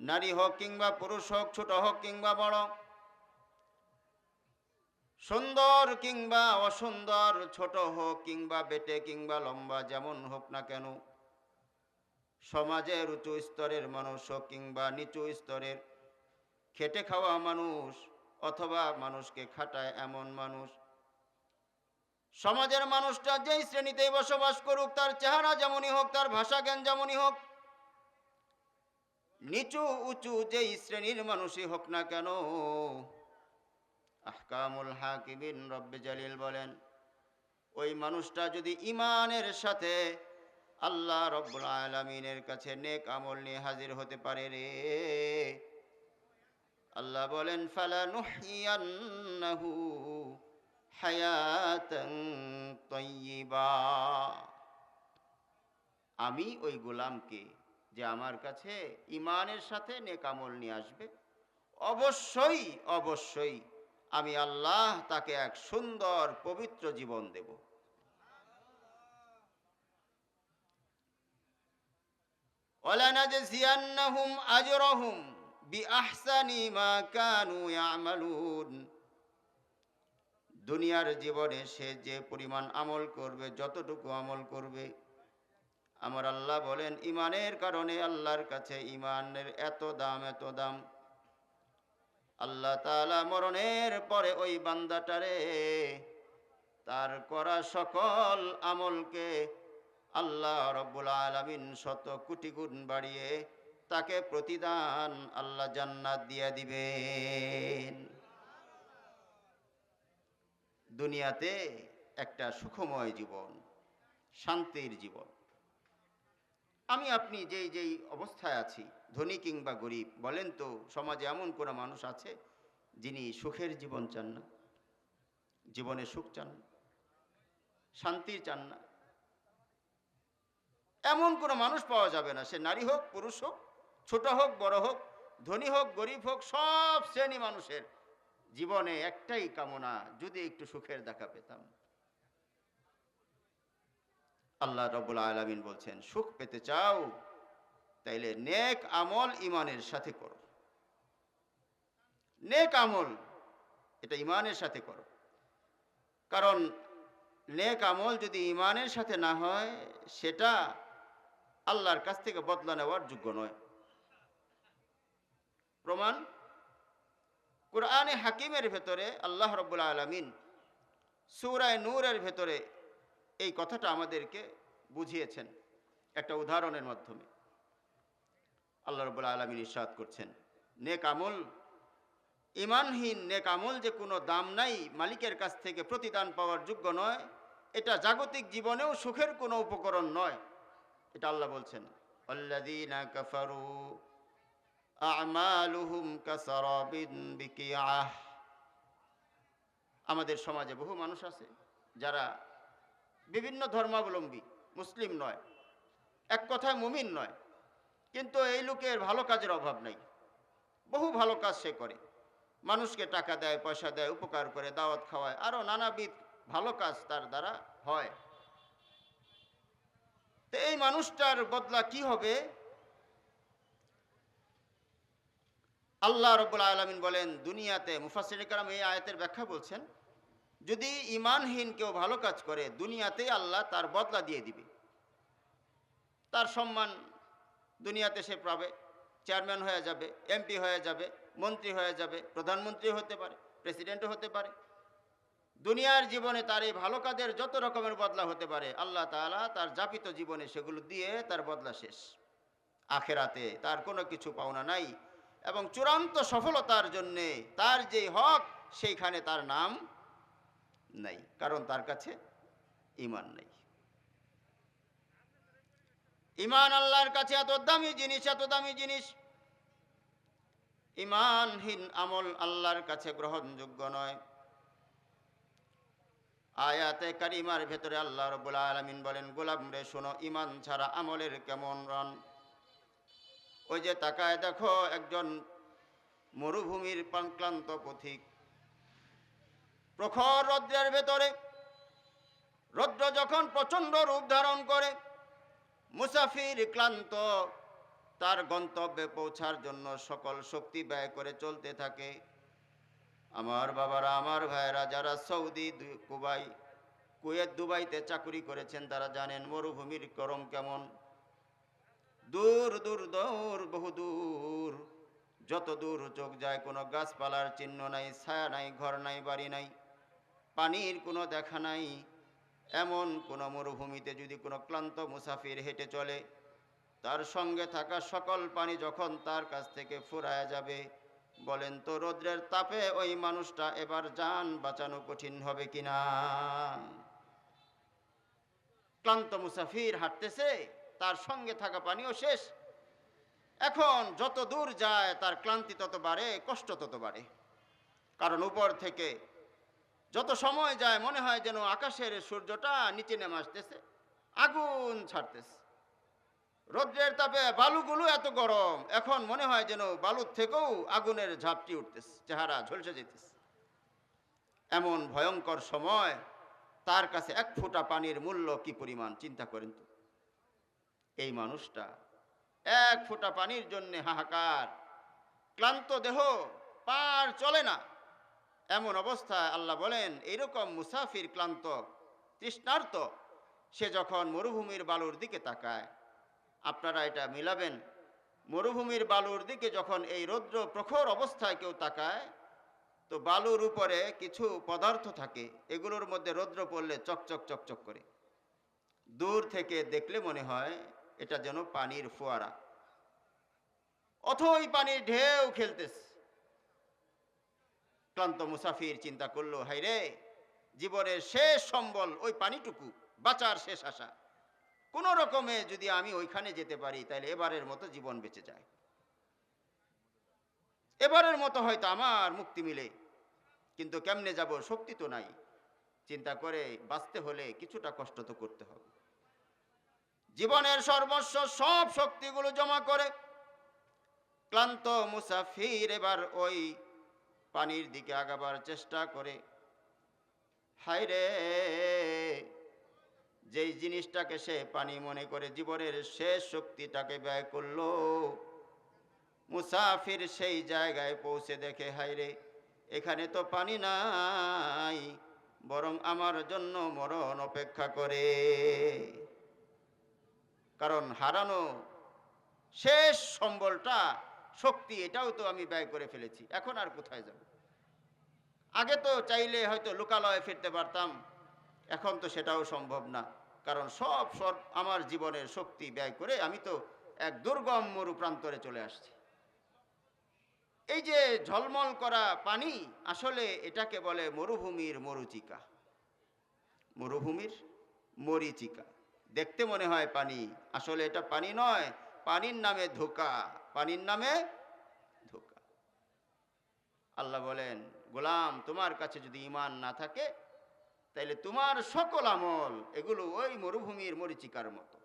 নারী হোক কিংবা পুরুষ হোক, ছোট হোক কিংবা বড়, সুন্দর কিংবা অসুন্দর, ছোট হোক কিংবা বেটে কিংবা লম্বা, যেমন হোক না কেন, সমাজের উঁচু স্তরের মানুষ হোক কিংবা নিচু স্তরের, খেটে খাওয়া মানুষ অথবা মানুষকে খাটায় এমন মানুষ, সমাজের মানুষটা যেই শ্রেণীতেই বসবাস করুক, তার চেহারা যেমনই হোক, তার ভাষা জ্ঞান যেমনই হোক নিচু উঁচু যেই শ্রেণির মানুষই হোক না কেন, আহকামুল হাকিবিন রব্বে জালিল বলেন, ওই মানুষটা যদি ইমানের সাথে আল্লাহ রব্বুল আলমিনের কাছে নেক আমল নিয়ে হাজির হতে পারে রে। আল্লাহ বলেন ফালা নুহিয়ান্নাহু হায়াতান তয়্যিবা আমি ওই গোলামকে যে আমার কাছে ইমানের সাথে নেকামল নিয়ে আসবে। অবশ্যই অবশ্যই আমি আল্লাহ তাকে এক সুন্দর, পবিত্র জীবন দেব। কানু দুনিয়ার জীবনে সে যে পরিমাণ আমল করবে, যতটুকু আমল করবে আমার আল্লাহ বলেন, ইমানের কারণে আল্লাহর কাছে ইমানের এত দাম এত দাম। আল্লাহ তাআলা মরণের পরে ওই বান্দাটারে তার করা সকল আমলকে আল্লাহ রব্বুল আলমিন শত কোটি গুণ বাড়িয়ে তাকে প্রতিদান আল্লাহ জান্নাত দিয়ে দিবেন। দুনিয়াতে একটা সুখময় জীবন, শান্তির জীবন। আমি আপনি যেই যেই অবস্থায় আছি, ধনী কিংবা গরিব, বলেন তো সমাজে এমন কোনো মানুষ আছে যিনি সুখের জীবন চান না, জীবনে সুখ চান না শান্তির চান না? এমন কোনো মানুষ পাওয়া যাবে না, সে নারী হোক, পুরুষ হোক, ছোট হোক, বড় হোক, ধনী হোক, গরিব হোক, সব শ্রেণি মানুষের জীবনে একটাই কামনা, যদি একটু সুখের দেখা পেতাম। আল্লাহ রবুল আলমিন বলছেন, সুখ পেতে চাও, তাইলে নেক আমল ইমানের সাথে করো। নেক আমল, এটা ইমানের সাথে করো। কারণ নেক আমল যদি ইমানের সাথে না হয়, সেটা আল্লাহর কাছ থেকে বদলা নেওয়ার যোগ্য নয়। প্রমাণ, কোরআনে হাকিমের ভেতরে, আল্লাহ রব্বুল আলমিন সুরায় নূরের ভেতরে এই কথাটা আমাদেরকে বুঝিয়েছেন একটা উদাহরণের মাধ্যমে। আল্লাহ রব্বুল আলমিন ইরশাদ করছেন, নেক আমল, ইমানহীন নেক আমল যে কোনো দাম নাই, মালিকের কাছ থেকে প্রতিদান পাওয়ার যোগ্য নয়, এটা জাগতিক জীবনেও সুখের কোনো উপকরণ নয়। এটা আল্লাহ বলছেন, আল্লাযীনা কাফারু আমাদের সমাজে বহু মানুষ আছে যারা বিভিন্ন ধর্মাবলম্বী, মুসলিম নয়। এক কথায় মুমিন নয়। কিন্তু এই লোকের ভালো কাজের অভাব নাই। বহু ভালো কাজ সে করে। মানুষকে টাকা দেয়, পয়সা দেয়, উপকার করে, দাওয়াত খাওয়ায় আরও নানাবিধ ভালো কাজ তার দ্বারা হয়। তো এই মানুষটার বদলা কি হবে? আল্লাহ রব্বুল আলমিন বলেন, দুনিয়াতে মুফাসির কালাম এই আয়াতের ব্যাখ্যা বলছেন যদি ইমানহীন কেউ ভালো কাজ করে, দুনিয়াতেই আল্লাহ তার বদলা দিয়ে দিবে। তার সম্মান দুনিয়াতে সে পাবে, চেয়ারম্যান হয়ে যাবে, এমপি হয়ে যাবে, মন্ত্রী হয়ে যাবে, প্রধানমন্ত্রী হতে পারে, প্রেসিডেন্টও হতে পারে। দুনিয়ার জীবনে তার এই ভালো কাজের যত রকমের বদলা হতে পারে, আল্লাহ তাআলা তার যাপিত জীবনে সেগুলো দিয়ে তার বদলা শেষ। আখেরাতে তার কোনো কিছু পাওনা নাই এবং চূড়ান্ত সফলতার জন্যে তার যে হক, সেইখানে তার নাম নাই, কারণ তার কাছে ইমান নেই। ইমান আল্লাহর কাছে এত দামি জিনিস, এত দামি জিনিস। ইমানহীন আমল আল্লাহর কাছে গ্রহণযোগ্য নয়। আয়াতে কারিমার ভেতরে আল্লাহ রবুল আলমিন বলেন, গোলাম রে, শোনো ইমান ছাড়া আমলের কেমন রন? ওই যে তাকায় দেখো, একজন মরুভূমির ক্লান্ত পথিক। প্রখর রৌদ্রের ভেতরে। রৌদ্র যখন প্রচণ্ড রূপ ধারণ করে, মুসাফির ক্লান্ত, তার গন্তব্যে পৌঁছার জন্য সকল শক্তি ব্যয় করে চলতে থাকে। আমার বাবারা, আমার ভাইয়েরা যারা সৌদি কুবাই, কুয়েত, দুবাইতে চাকুরি করেছেন, তারা জানেন মরুভূমির গরম কেমন। দূর দূর দূর, বহু দূর। যত দূর চোখ যায়, কোনো গাছপালার চিহ্ন নাই, ছায়া নাই, ঘর নাই, বাড়ি নাই। পানির কোনো দেখা নাই, এমন কোনো মরুভূমিতে যদি কোনো ক্লান্ত মুসাফির হেঁটে চলে, তার সঙ্গে থাকা সকল পানি যখন তার কাছ থেকে ফুরায় যাবে, বলেন তো রৌদ্রের তাপে ওই মানুষটা এবার যান বাঁচানো কঠিন হবে কিনা? ক্লান্ত মুসাফির হাঁটতেছে, তার সঙ্গে থাকা পানিও শেষ। এখন যত দূর যায়, তার ক্লান্তি তত বাড়ে, কষ্ট তত বাড়ে। কারণ উপর থেকে যত সময় যায়, মনে হয় যেন আকাশের সূর্যটা নিচে নেমে আসতেছে, আগুন ছাড়তেছে। রৌদ্রের তাপে বালুগুলো এত গরম, এখন মনে হয় যেন বালুর থেকেও আগুনের ঝাপটি উঠতেছে, চেহারা ঝলসে যেতেছে। এমন ভয়ঙ্কর সময়, তার কাছে এক ফোঁটা পানির মূল্য কি পরিমাণ, চিন্তা করেন তো। এই মানুষটা এক ফোঁটা পানির জন্য হাহাকার, ক্লান্ত দেহ, পার চলে না। এমন অবস্থায় আল্লাহ বলেন এরকম মুসাফির ক্লান্ত, তৃষ্ণার্ত, সে যখন মরুভূমির বালুর দিকে তাকায়। আপনারা এটা মিলাবেন, মরুভূমির বালুর দিকে যখন এই রৌদ্র প্রখর অবস্থায় কেউ তাকায়, তো বালুর উপরে কিছু পদার্থ থাকে, এগুলোর মধ্যে রৌদ্র পড়লে চকচক চকচক করে। দূর থেকে দেখলে মনে হয় এটা যেন পানির ফোয়ারা। অথই পানির ঢেউ খেলতেছে। ক্লান্ত মুসাফির চিন্তা করল, হাইরে, জীবনের শেষ সম্বল ওই পানিটুকু, বাঁচার শেষ আশা। কোন রকমে যদি আমি ওইখানে যেতে পারি তাহলে এবারের মতো জীবন বেঁচে যায়। এবারের মতো হয়তো আমার মুক্তি মিলে, কিন্তু কেমনে যাব শক্তি তো নাই। চিন্তা করে বাঁচতে হলে কিছুটা কষ্ট তো করতে হবে। জীবনের সর্বস্ব সব শক্তিগুলো জমা করে, ক্লান্ত মুসাফির এবার ওই পানির দিকে আগাবার চেষ্টা করে। হায় রে যেই জিনিসটাকে সে পানি মনে করে জীবনের শেষ শক্তিটাকে ব্যয় করল, মুসাফির সেই জায়গায় পৌঁছে দেখে, হায়রে, এখানে তো পানি নাই, বরং আমার জন্য মরণ অপেক্ষা করে। কারণ হারানো শেষ সম্বলটা শক্তি, এটাও তো আমি ব্যয় করে ফেলেছি। এখন আর কোথায় যাব? আগে তো চাইলে হয়তো লোকালয়ে ফিরতে পারতাম, এখন তো সেটাও সম্ভব না। কারণ সব সব আমার জীবনের শক্তি ব্যয় করে আমি তো এক দুর্গম মরু প্রান্তরে চলে আসছি। এই যে ঝলমল করা পানি, আসলে এটাকে বলে মরুভূমির মরুচিকা। মরুভূমির মরিচিকা। দেখতে মনে হয় পানি, আসলে এটা পানি নয় পানির নামে ধোকা, পানির নামে ধোকা। আল্লাহ বলেন, গোলাম, তোমার কাছে যদি ইমান না থাকে, তাইলে তোমার সকল আমল এগুলো ওই মরুভূমির মরিচিকার মতো।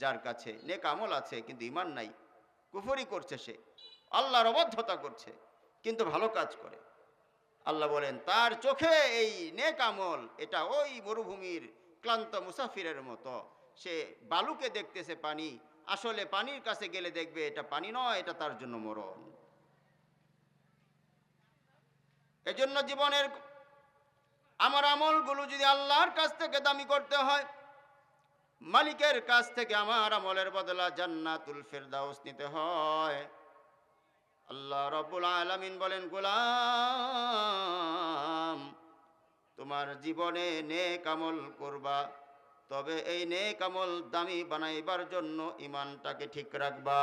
যার কাছে নেক আমল আছে, কিন্তু ইমান নাই, কুফরি করছে সে, আল্লাহর অবদ্ধতা করছে, কিন্তু ভালো কাজ করে। আল্লাহ বলেন, তার চোখে এই নেক আমল, এটা ওই মরুভূমির ক্লান্ত মুসাফিরের মতো। সে বালুকে দেখতেছে পানি, আসলে পানির কাছে গেলে দেখবে এটা পানি নয়, এটা তার জন্য মরণ। এজন্য জীবনের আমার আমলগুলো যদি আল্লাহর কাছ থেকে দামি করতে হয়, মালিকের কাছ থেকে আমার আমলের বদলা জান্নাতুল ফেরদাউস নিতে হয়। আল্লাহ রব্বুল আলামিন বলেন, গোলাম, তোমার জীবনে নেক আমল করবা, তবে এই নেক আমল দামি বানাইবার জন্য ইমানটাকে ঠিক রাখবা।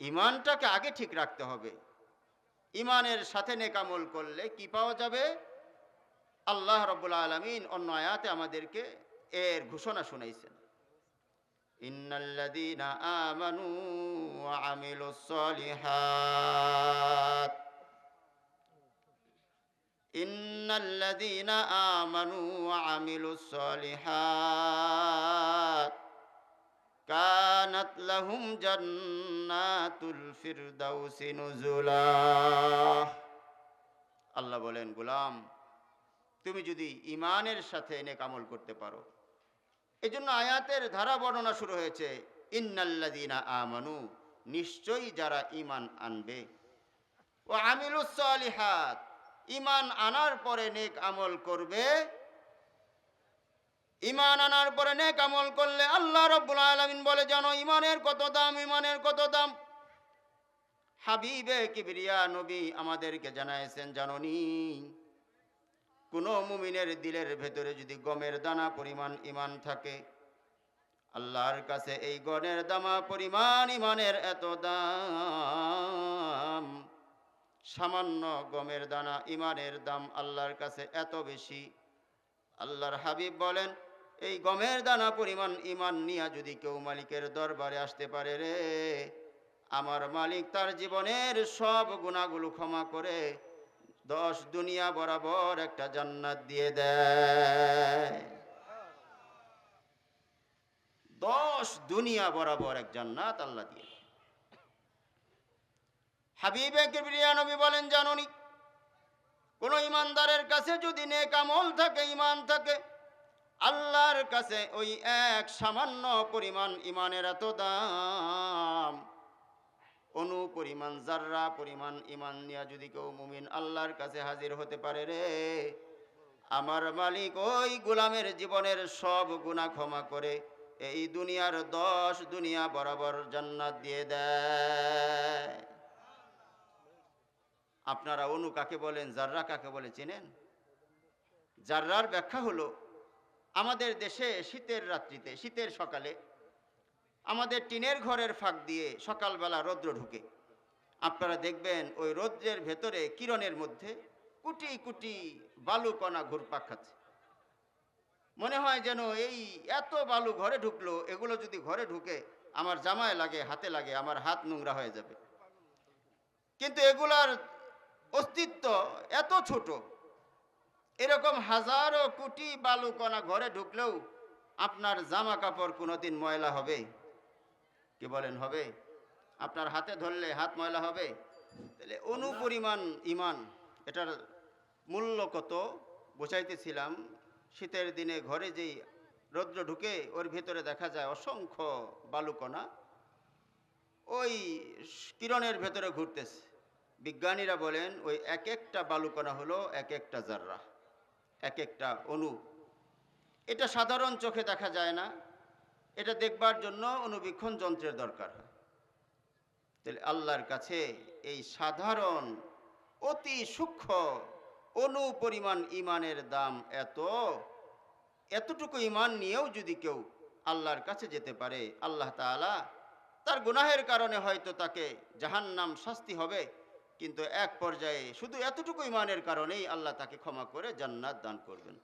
ইমানটাকে আগে ঠিক রাখতে হবে। ইমানের সাথে নেকামল করলে কি পাওয়া যাবে? আল্লাহ রব্বুল আলমিন অন্য আয়াতে আমাদেরকে এর ঘোষণা শুনাইছেন। ইন্নাল্লাযীনা আমানু ওয়া আমিলুস সালিহাত। ইন্নাল্লাযীনা আমানু ওয়া আমিলুস সালিহাত। কানাত লাহুম জান্নাতুল ফিরদাউসি নুজুলা। আল্লাহ বলেন, গুলাম, তুমি যদি ইমানের সাথে নেক আমল করতে পারো এই জন্য আয়াতের ধারা বর্ণনা শুরু হয়েছে ইন্নাল্লাদিনা আমানু নিশ্চয়ই যারা ইমান আনবে। ও আমিলুসলিহাত ইমান আনার পরে নেক আমল করবে। ইমান আনার পরে নেক আমল করলে আল্লাহ রব্বুল আলমিন বলে, জানো ইমানের কত দাম ইমানের কত দাম? হাবিবে কিবরিয়া নবী আমাদেরকে জানাইছেন, জাননি। কোনো মুমিনের দিলের ভেতরে যদি গমের দানা পরিমাণ ইমান থাকে, আল্লাহর কাছে এই গণের দামা পরিমাণ ইমানের এত দাম, সামান্য গমের দানা ইমানের দাম আল্লাহর কাছে এত বেশি। আল্লাহর হাবিব বলেন, এই গমের দানা পরিমাণ ইমান নিয়া যদি কেউ মালিকের দরবারে আসতে পারে রে, আমার মালিক তার জীবনের সব গুণাগুলো ক্ষমা করে দশ দুনিয়া বরাবর একটা জান্নাত দিয়ে দেয় দশ দুনিয়া বরাবর এক জান্নাত আল্লাহ দিয়ে। হাবিবে নবী বলেন, জাননি, কোন ইমানদারের কাছে যদি নেক আমল থাকে ইমান থাকে, আল্লাহর কাছে ওই এক সামান্য পরিমাণ ইমানের এত দাম অনু পরিমাণ জাররা পরিমাণ ইমান নিয়ে যদি কেউ মুমিন আল্লাহর কাছে হাজির হতে পারে রে, আমার মালিক ওই গোলামের জীবনের সব গুণা ক্ষমা করে এই দুনিয়ার দশ দুনিয়া বরাবর জান্নাত দিয়ে দেয়। আপনারা অনু কাকে বলেন জাররা কাকে বলে চেনেন? জাররার ব্যাখ্যা হলো, আমাদের দেশে শীতের রাত্রিতে, শীতের সকালে আমাদের টিনের ঘরের ফাঁক দিয়ে সকালবেলা রৌদ্র ঢুকে। আপনারা দেখবেন ওই রৌদ্রের ভেতরে কিরণের মধ্যে কুটি কুটি বালুকণা ঘুরপাক খাচ্ছে। মনে হয় যেন এই এত বালু ঘরে ঢুকলো, এগুলো যদি ঘরে ঢুকে আমার জামায় লাগে, হাতে লাগে, আমার হাত নোংরা হয়ে যাবে। কিন্তু এগুলার অস্তিত্ব এত ছোট, এরকম হাজারো কোটি বালুকণা ঘরে ঢুকলেও আপনার জামা কাপড় কোনোদিন ময়লা হবে। কি বলেন, হবে? আপনার হাতে ধরলে হাত ময়লা হবে? তাহলে অনুপরিমাণ ইমান, এটার মূল্য কত? বোঝাইতেছিলাম, শীতের দিনে ঘরে যেই রৌদ্র ঢুকে, ওর ভেতরে দেখা যায় অসংখ্য বালুকণা, ওই কিরণের ভেতরে ঘুরতেছে। বিজ্ঞানীরা বলেন, ওই এক একটা বালুকণা হলো এক একটা জাররা, এক একটা অণু এটা সাধারণ চোখে দেখা যায় না এটা দেখবার জন্য অনুবীক্ষণ যন্ত্রের দরকার হয়। তাহলে আল্লাহর কাছে এই সাধারণ, অতি সূক্ষ্ম অনুপরিমাণ ইমানের দাম এত, এতটুকু ইমান নিয়েও যদি কেউ আল্লাহর কাছে যেতে পারে, আল্লাহ তাআলা তার গুনাহের কারণে হয়তো তাকে জাহান্নাম শাস্তি হবে, কিন্তু এক পর্যায়ে শুধু এতটুকু ইমানের কারণেই আল্লাহ তাকে ক্ষমা করে জান্নাত দান করবেন।